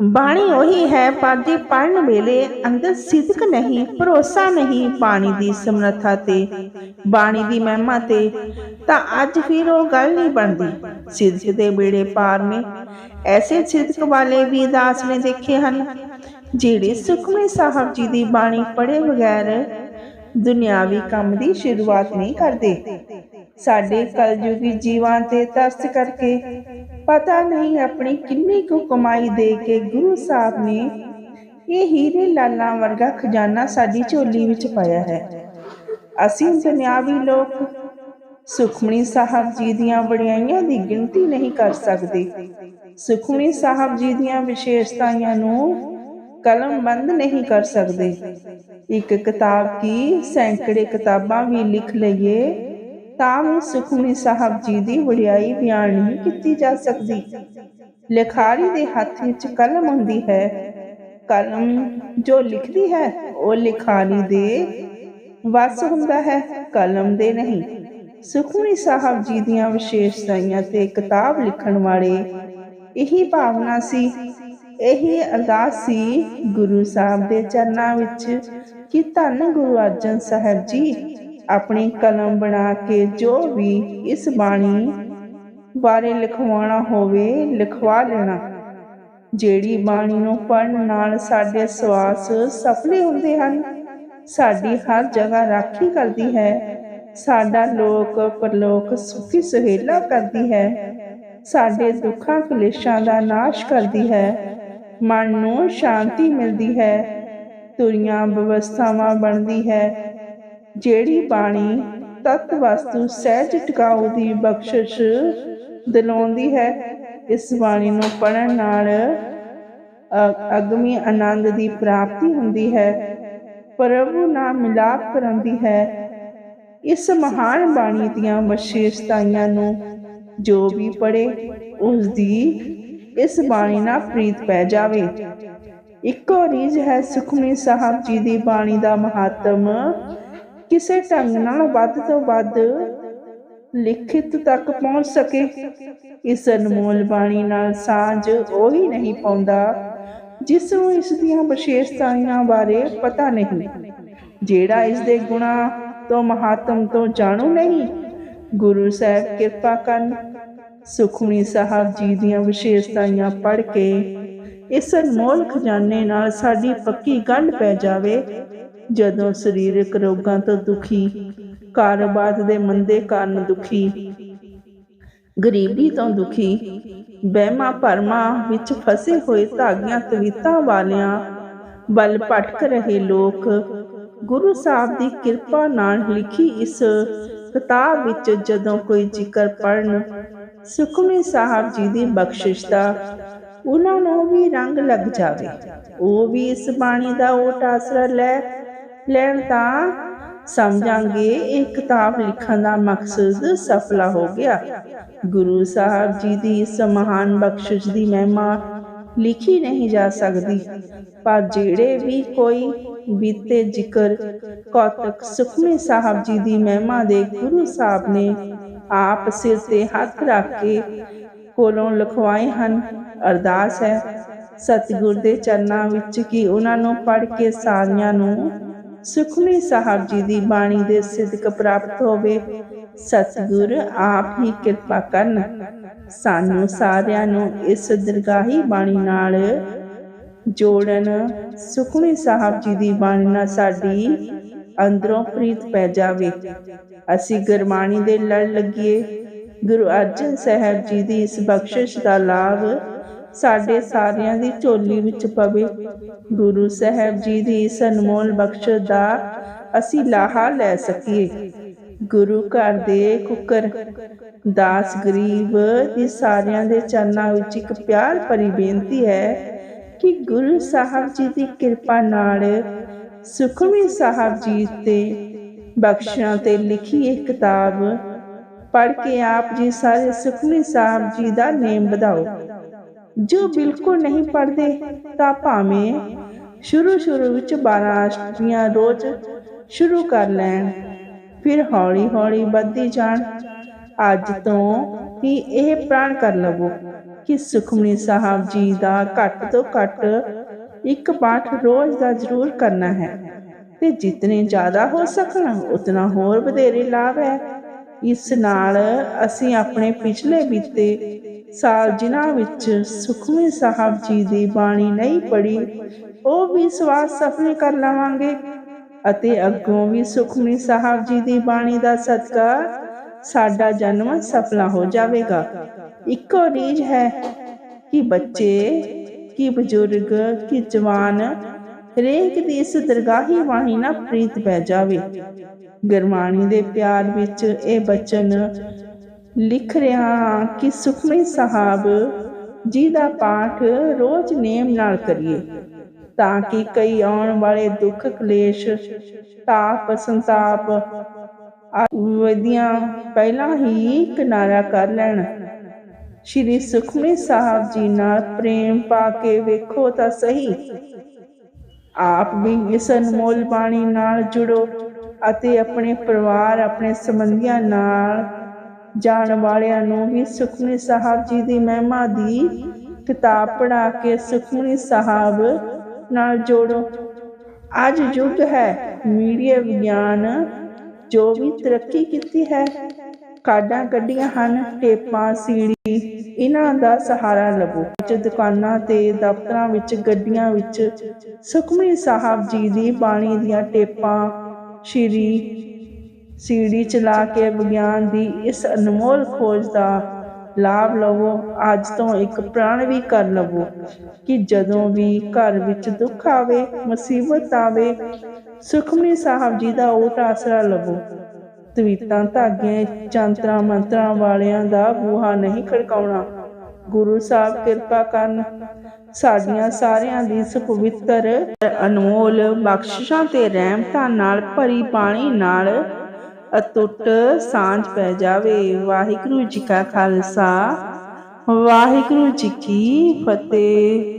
ਬਾਣੀ ਉਹੀ ਹੈ ਪਰ ਜੇ ਪੜਨ ਵੇਲੇ ਅੰਦਰ ਸਿਦਕ ਨਹੀਂ, ਭਰੋਸਾ ਨਹੀਂ ਬਾਣੀ ਦੀ ਸਮਰੱਥਾ ਤੇ। ਬਾਣੀ ਦੀ ਮਹਿਮਾ ਤੇ ਤਾਂ ਅੱਜ ਫਿਰ ਉਹ ਗੱਲ ਨਹੀਂ ਬਣਦੀ। ਸਿਦਕ ਦੇ ਬੇੜੇ ਪਾਰ ਨੇ, ਐਸੇ ਸਿਦਕ ਵਾਲੇ ਵੀ ਦਾਸ ਨੇ ਦੇਖੇ ਹਨ, ਜਿਹੜੇ ਸੁਖਮੇ ਸਾਹਿਬ ਜੀ ਦੀ ਬਾਣੀ ਪੜ੍ਹੇ ਬਗੈਰ ਦੁਨਿਆਵੀ ਕੰਮ ਦੀ ਸ਼ੁਰੂਆਤ ਨਹੀਂ ਕਰਦੇ। ਸਾਡੇ ਕਲਯੁਗੀ ਜੀਵਾਂ ਤੇ ਤਰਸ ਕਰਕੇ ਪਤਾ ਨਹੀਂ ਆਪਣੀ ਕਿੰਨੀ ਕੁ ਕਮਾਈ ਦੇ ਕੇ ਗੁਰੂ ਸਾਹਿਬ ਨੇ ਇਹ ਹੀਰੇ ਲਾਲਾਂ ਵਰਗਾ ਖਜ਼ਾਨਾ ਸਾਡੀ ਝੋਲੀ ਵਿੱਚ ਪਾਇਆ ਹੈ। ਅਸੀਂ ਦੁਨਿਆਵੀ ਲੋਕ ਸੁਖਮਨੀ ਸਾਹਿਬ ਜੀ ਦੀਆਂ ਵਡਿਆਈਆਂ ਦੀ ਗਿਣਤੀ ਨਹੀਂ ਕਰ ਸਕਦੇ। ਸੁਖਮਨੀ ਸਾਹਿਬ ਜੀ ਦੀਆਂ ਵਿਸ਼ੇਸ਼ਤਾਵਾਂ ਨੂੰ ਕਲਮਬੰਦ ਨਹੀਂ ਕਰ ਸਕਦੇ। ਇੱਕ ਕਿਤਾਬ ਕੀ ਸੈਂਕੜੇ ਕਿਤਾਬਾਂ ਵੀ ਲਿਖ ਲਈਏ। ਤਾਂ ਵੀ ਸੁਖਮਨੀ ਸਾਹਿਬ ਜੀ ਦੀ ਵਡਿਆਈ ਬਿਆਨ ਨਹੀਂ ਕੀਤੀ ਜਾ ਸਕਦੀ। ਲਿਖਾਰੀ ਦੇ ਹੱਥ ਵਿੱਚ ਕਲਮ ਹੁੰਦੀ ਹੈ। ਕਲਮ ਜੋ ਲਿਖਦੀ ਹੈ, ਉਹ ਲਿਖਾਰੀ ਦੇ ਵਸ ਹੁੰਦਾ ਹੈ, ਕਲਮ ਦੇ ਨਹੀਂ। ਸੁਖਮਨੀ ਸਾਹਿਬ ਜੀ ਦੀਆਂ ਵਿਸ਼ੇਸ਼ਤਾਵਾਂ ਤੇ ਕਿਤਾਬ ਲਿਖਣ ਵਾਲੇ ਇਹੀ ਭਾਵਨਾ ਸੀ। ਇਹੀ ਅਰਦਾਸ ਸੀ ਗੁਰੂ ਸਾਹਿਬ ਦੇ ਚਰਨਾਂ ਵਿੱਚ ਕਿ ਧੰਨ ਗੁਰੂ ਅਰਜਨ ਸਾਹਿਬ ਜੀ ਆਪਣੀ ਕਲਮ ਬਣਾ ਕੇ ਜੋ ਵੀ ਇਸ ਬਾਣੀ ਬਾਰੇ ਲਿਖਵਾਉਣਾ ਹੋਵੇ, ਲਿਖਵਾ ਲੈਣਾ। ਜਿਹੜੀ ਬਾਣੀ ਨੂੰ ਪੜਨ ਨਾਲ ਸਾਡੇ ਸਵਾਸ ਸਫਲੇ ਹੁੰਦੇ ਹਨ। ਸਾਡੀ ਹਰ ਜਗ੍ਹਾ ਰਾਖੀ ਕਰਦੀ ਹੈ। ਸਾਡਾ ਲੋਕ ਪਰਲੋਕ ਸੁਖੀ ਸੁਹੇਲਾ ਕਰਦੀ ਹੈ। ਸਾਡੇ ਦੁੱਖਾਂ ਕਲੇਸ਼ਾਂ ਦਾ ਨਾਸ਼ ਕਰਦੀ ਹੈ। ਮਨ ਨੂੰ ਸ਼ਾਂਤੀ ਮਿਲਦੀ ਹੈ। ਤੁਰੀਆਂ ਵਿਵਸਥਾਵਾਂ ਬਣਦੀ ਹੈ। ਜਿਹੜੀ ਬਾਣੀ ਤਤ ਵਸਤੂ ਸਹਿਜ ਟਿਕਾਉ ਦੀ ਬਖਸ਼ਿਸ਼ ਦਿਲਾਉਂਦੀ ਹੈ, ਇਸ ਬਾਣੀ ਨੂੰ ਪੜਨ ਨਾਲ ਅਗਮੀ ਆਨੰਦ ਦੀ ਪ੍ਰਾਪਤੀ ਹੁੰਦੀ ਹੈ, ਪ੍ਰਭੂ ਨਾਲ ਮਿਲਾਪ ਕਰਾਂਦੀ ਹੈ। ਇਸ ਮਹਾਨ ਬਾਣੀ ਦੀਆਂ ਵਿਸ਼ੇਸ਼ਤਾਵਾਂ ਨੂੰ ਜੋ ਵੀ ਪੜੇ ਉਸ ਦੀ ਇਸ ਬਾਣੀ ਨਾਲ ਪ੍ਰੀਤ ਪੈ ਜਾਵੇ। ਇੱਕੋ ਰੀਜ ਹੈ ਸੁਖਮਨੀ ਸਾਹਿਬ ਜੀ ਦੀ ਬਾਣੀ ਦਾ ਮਹੱਤਮ ਕਿਸੇ ਢੰਗ ਨਾਲ ਵੱਧ ਤੋਂ ਵੱਧ ਲਿਖਿਤ ਤੱਕ ਪਹੁੰਚ ਸਕੇ। ਇਸ ਅਨਮੋਲ ਬਾਣੀ ਨਾਲ ਸਾਂਝ ਉਹੀ ਨਹੀਂ ਪਾਉਂਦਾ, ਜਿਸ ਨੂੰ ਇਸ ਦੀਆਂ ਵਿਸ਼ੇਸ਼ਤਾਵਾਂ ਬਾਰੇ ਪਤਾ ਨਹੀਂ। ਜਿਹੜਾ ਇਸ ਦੇ ਗੁਣਾ ਤੋਂ ਮਹਾਤਮ ਤੋਂ ਜਾਣੂ ਨਹੀਂ, ਗੁਰੂ ਸਾਹਿਬ ਕਿਰਪਾ ਕਰਨ ਸੁਖਮਨੀ ਸਾਹਿਬ ਜੀ ਦੀਆਂ ਵਿਸ਼ੇਸ਼ਤਾਵਾਂ ਪੜ੍ਹ ਕੇ ਇਸ ਅਨਮੋਲ ਖਜ਼ਾਨੇ ਨਾਲ ਸਾਡੀ ਪੱਕੀ ਗੰਢ ਪੈ ਜਾਵੇ। ਜਦੋਂ ਸਰੀਰਕ ਰੋਗਾਂ ਤੋਂ ਦੁਖੀ ਕਾਰੋਬਾਰ ਦੇ ਮੰਦੇ ਕਾਰਨ ਦੁਖੀ, ਗਰੀਬੀ ਤੋਂ ਦੁਖੀ ਬਹਿਮਾ ਪਰਮਾ ਵਿੱਚ ਫਸੇ ਹੋਏ ਧਾਗਿਆਂ ਤਵੀਤਾਂ ਵਾਲਿਆਂ ਬਲ ਭਟਕ ਰਹੇ ਲੋਕ, ਗੁਰੂ ਸਾਹਿਬ ਦੀ ਕਿਰਪਾ ਨਾਲ ਲਿਖੀ ਇਸ ਕਿਤਾਬ ਵਿੱਚ ਜਦੋਂ ਕੋਈ ਜ਼ਿਕਰ ਪੜਨ ਸੁਖਮਨੀ ਸਾਹਿਬ ਜੀ ਦੀ ਬਖਸ਼ਿਸ਼ ਦਾ, ਉਹਨਾਂ ਨੂੰ ਵੀ ਰੰਗ ਲੱਗ ਜਾਵੇ। ਉਹ ਵੀ ਇਸ ਬਾਣੀ ਦਾ ਓਟ ਆਸਰਾ ਲੈ ਲੈਣ ਤਾਂ ਸਮਝਾਂਗੇ। ਇਹ ਕਿਤਾਬ ਲਿਖਣ ਦਾ ਮਕਸਦ ਸਫਲਾ ਹੋ ਗਿਆ। ਗੁਰੂ ਸਾਹਿਬ ਜੀ ਦੀ ਇਸ ਮਹਾਨ ਬਖਸ਼ਿਸ਼ ਦੀ ਮਹਿਮਾ ਲਿਖੀ ਨਹੀਂ ਜਾ ਸਕਦੀ। ਪਰ ਜਿਹੜੇ ਵੀ ਕੋਈ ਬੀਤੇ ਜ਼ਿਕਰ ਕੌਤਕ ਸੁਖਮਨੀ ਸਾਹਿਬ ਜੀ ਦੀ ਮਹਿਮਾ ਦੇ ਗੁਰੂ ਸਾਹਿਬ ਨੇ ਆਪ ਸਿਰ ਤੇ ਹੱਥ ਰੱਖ ਕੇ ਕੋਲੋਂ ਲਿਖਵਾਏ ਹਨ, ਅਰਦਾਸ ਹੈ। ਸਤਿਗੁਰ ਦੇ ਚਰਨਾਂ ਵਿੱਚ ਕਿ ਉਹਨਾਂ ਨੂੰ ਪੜ੍ਹ ਕੇ ਸਾਰਿਆਂ ਨੂੰ ਸੁਖਮਨੀ ਸਾਹਿਬ ਜੀ ਦੀ ਬਾਣੀ ਦੇ ਸਿੱਧਕ ਪ੍ਰਾਪਤ ਹੋਵੇ। ਸਤਿਗੁਰ ਆਪ ਹੀ ਕਿਰਪਾ ਕਰਨ। ਸਾਨੂੰ ਸਾਰਿਆਂ ਨੂੰ ਇਸ ਦਰਗਾਹੀ ਬਾਣੀ ਨਾਲ ਜੋੜਨ। ਸੁਖਮਨੀ ਸਾਹਿਬ ਜੀ ਦੀ ਬਾਣੀ ਨਾਲ ਸਾਡੀ ਅੰਦਰੋਂ ਪ੍ਰੀਤ ਪੈ ਜਾਵੇ। ਅਸੀਂ ਗੁਰਬਾਣੀ ਦੇ ਲੜ ਲੱਗੀਏ। ਗੁਰੂ ਅਰਜਨ ਸਾਹਿਬ ਜੀ ਦੀ ਇਸ ਬਖਸ਼ਿਸ਼ ਦਾ ਲਾਭ ਸਾਡੇ ਸਾਰਿਆਂ ਦੀ ਝੋਲੀ ਵਿੱਚ ਪਵੇ। ਗੁਰੂ ਸਾਹਿਬ ਜੀ ਦੀ ਇਸ ਅਨਮੋਲ ਬਖਸ਼ਿਸ਼ ਦਾ ਅਸੀਂ ਲਾਹਾ ਲੈ ਸਕੀਏ। ਗੁਰੂ ਘਰ ਦੇ ਕੁਕਰ। ਦਾਸ ਗਰੀਬ ਦੀ ਸਾਰਿਆਂ ਦੇ ਚਰਨਾਂ ਵਿੱਚ ਇੱਕ ਪਿਆਰ ਭਰੀ ਬੇਨਤੀ ਹੈ ਕਿ ਗੁਰੂ ਸਾਹਿਬ ਜੀ ਦੀ ਕਿਰਪਾ ਨਾਲ ਸੁਖਮੀ ਸਾਹਿਬ ਜੀ ਤੇ ਬਖਸ਼ਾਂ ਤੇ ਲਿਖੀ ਇਹ ਕਿਤਾਬ ਪੜ੍ਹ ਕੇ ਆਪ ਜੀ ਸਾਰੇ ਸੁਖਮਨੀ ਸਾਹਿਬ ਜੀ ਦਾ ਨੇਮ ਵਧਾਓ। ਜੋ ਬਿਲਕੁਲ ਨਹੀਂ ਪੜਦੇ ਤਾਂ ਭਾਵੇਂ ਸ਼ੁਰੂ ਸ਼ੁਰੂ ਵਿੱਚ 12 ਅਸ਼ਟਮੀਆਂ ਰੋਜ਼ ਸ਼ੁਰੂ ਕਰ ਲੈਣ, ਫਿਰ ਹੌਲੀ ਹੌਲੀ ਵੱਧਦੀ ਜਾਣ। ਅੱਜ ਤੋਂ ਹੀ ਇਹ ਪ੍ਰਾਣ ਕਰ ਲਵੋ ਕਿ ਸੁਖਮਨੀ ਸਾਹਿਬ ਜੀ ਦਾ ਘੱਟ ਤੋਂ ਘੱਟ ਇੱਕ ਪਾਠ ਰੋਜ਼ ਦਾ ਜ਼ਰੂਰ ਕਰਨਾ ਹੈ ਤੇ ਜਿਤਨੇ ਜ਼ਿਆਦਾ ਹੋ ਸਕਣ, ਉਤਨਾ ਹੋਰ ਵਧੇਰੇ ਲਾਭ ਹੈ। ਇਸ ਨਾਲ ਅਸੀਂ ਆਪਣੇ ਪਿਛਲੇ ਬੀਤੇ ਸਾਲ ਜਿਨ੍ਹਾਂ ਵਿੱਚ ਸੁਖਮਨੀ ਸਾਹਿਬ ਜੀ ਦੀ ਬਾਣੀ ਨਹੀਂ ਪੜ੍ਹੀ, ਉਹ ਵੀ ਸਵਾਦ ਸਫਲ ਕਰ ਲਵਾਂਗੇ ਅਤੇ ਅੱਗੋਂ ਵੀ ਸੁਖਮਨੀ ਸਾਹਿਬ ਜੀ ਦੀ ਬਾਣੀ ਦਾ ਸਦਕਾ ਸਾਡਾ ਜਨਮ ਸਫਲਾ ਹੋ ਜਾਵੇਗਾ। ਇੱਕੋ ਰੀਜ ਹੈ ਕਿ ਬੱਚੇ, ਕਿ ਬਜ਼ੁਰਗ, ਕਿ ਜਵਾਨ ਹਰੇਕ ਦੀ ਇਸ ਦਰਗਾਹੀ ਬਾਣੀ ਨਾਲ ਪ੍ਰੀਤ ਪੈ ਜਾਵੇ। ਗੁਰਬਾਣੀ ਦੇ ਪਿਆਰ ਵਿੱਚ ਇਹ ਬਚਨ ਲਿਖ ਰਿਹਾ ਹਾਂ ਕਿ ਸੁਖਮਨੀ ਸਾਹਿਬ ਜੀ ਦਾ ਪਾਠ ਰੋਜ਼ ਨੇਮ ਨਾਲ ਕਰੀਏ, ਤਾਂ ਕਿ ਕਈ ਆਉਣ ਵਾਲੇ ਦੁੱਖ ਕਲੇਸ਼, ਤਾਪ, ਸੰਤਾਪ ਵਿਧੀਆਂ ਪਹਿਲਾਂ ਹੀ ਕਿਨਾਰਾ ਕਰ ਲੈਣ। ਸ਼੍ਰੀ ਸੁਖਮਨੀ ਸਾਹਿਬ ਜੀ ਨਾਲ ਪ੍ਰੇਮ ਪਾ ਕੇ ਵੇਖੋ ਤਾਂ ਸਹੀ। ਆਪ ਵੀ ਇਸ ਅਨਮੋਲ ਬਾਣੀ ਨਾਲ ਜੁੜੋ ਅਤੇ ਆਪਣੇ ਪਰਿਵਾਰ, ਆਪਣੇ ਸੰਬੰਧੀਆਂ ਨਾਲ ਜਾਣ ਵਾਲਿਆਂ ਨੂੰ ਵੀ ਸੁਖਮਨੀ ਸਾਹਿਬ ਜੀ ਦੀ ਮਹਿਮਾ ਦੀ ਕਿਤਾਬ ਪੜ੍ਹਾ ਕੇ ਸੁਖਮਨੀ ਸਾਹਿਬ ਨਾਲ ਜੋੜੋ। ਅੱਜ ਯੁੱਗ ਹੈ, ਮੀਡੀਆ ਵਿਗਿਆਨ ਜੋ ਵੀ ਤਰੱਕੀ ਕੀਤੀ ਹੈ। ਕਾਡਾਂ ਕੱਢੀਆਂ ਹਨ, ਟੇਪਾਂ ਸੀੜੀ ਇਹਨਾਂ ਦਾ ਸਹਾਰਾ ਲਵੋ। ਚ ਦੁਕਾਨਾਂ ਤੇ ਦਫ਼ਤਰਾਂ ਵਿੱਚ, ਗੱਡੀਆਂ ਵਿੱਚ ਸੁਖਮਨੀ ਸਾਹਿਬ ਜੀ ਦੀ ਬਾਣੀ ਦੀਆਂ ਟੇਪਾਂ, ਸ਼੍ਰੀ ਸੀੜੀ ਚਲਾ ਕੇ ਵਿਗਿਆਨ ਦੀ ਇਸ ਅਨਮੋਲ ਖੋਜ ਦਾ ਲਾਭ ਲਵੋ, ਅੱਜ ਤੋਂ ਇੱਕ ਪ੍ਰਣ ਵੀ ਕਰ ਲਵੋ, ਕਿ ਜਦੋਂ ਵੀ ਘਰ ਵਿੱਚ ਦੁੱਖ ਆਵੇ, ਮੁਸੀਬਤ ਆਵੇ, ਸੁਖਮਨੀ ਸਾਹਿਬ ਜੀ ਦਾ ਓਟ ਆਸਰਾ ਲਵੋ। ਤਵੀਤਾਂ ਧਾਗਿਆਂ, ਚੰਤਰਾਂ, ਮੰਤਰਾਂ ਵਾਲਿਆਂ ਦਾ ਬੂਹਾ ਨਹੀਂ ਖੜਕਾਉਣਾ। ਗੁਰੂ ਸਾਹਿਬ ਕਿਰਪਾ ਕਰਨ, ਸਾਡੀਆਂ ਸਾਰਿਆਂ ਦੀ ਇਸ ਅਨਮੋਲ ਬਖਸ਼ਿਸ਼ਾਂ ਤੇ ਰਹਿਮਤਾਂ ਨਾਲ ਭਰੀ ਪਾਣੀ ਨਾਲ ਅਟੁੱਟ ਸਾਂਝ ਪੈ ਜਾਵੇ। ਵਾਹਿਗੁਰੂ ਜੀ ਕਾ ਖਾਲਸਾ। ਵਾਹਿਗੁਰੂ ਜੀ ਕੀ ਫਤਿਹ।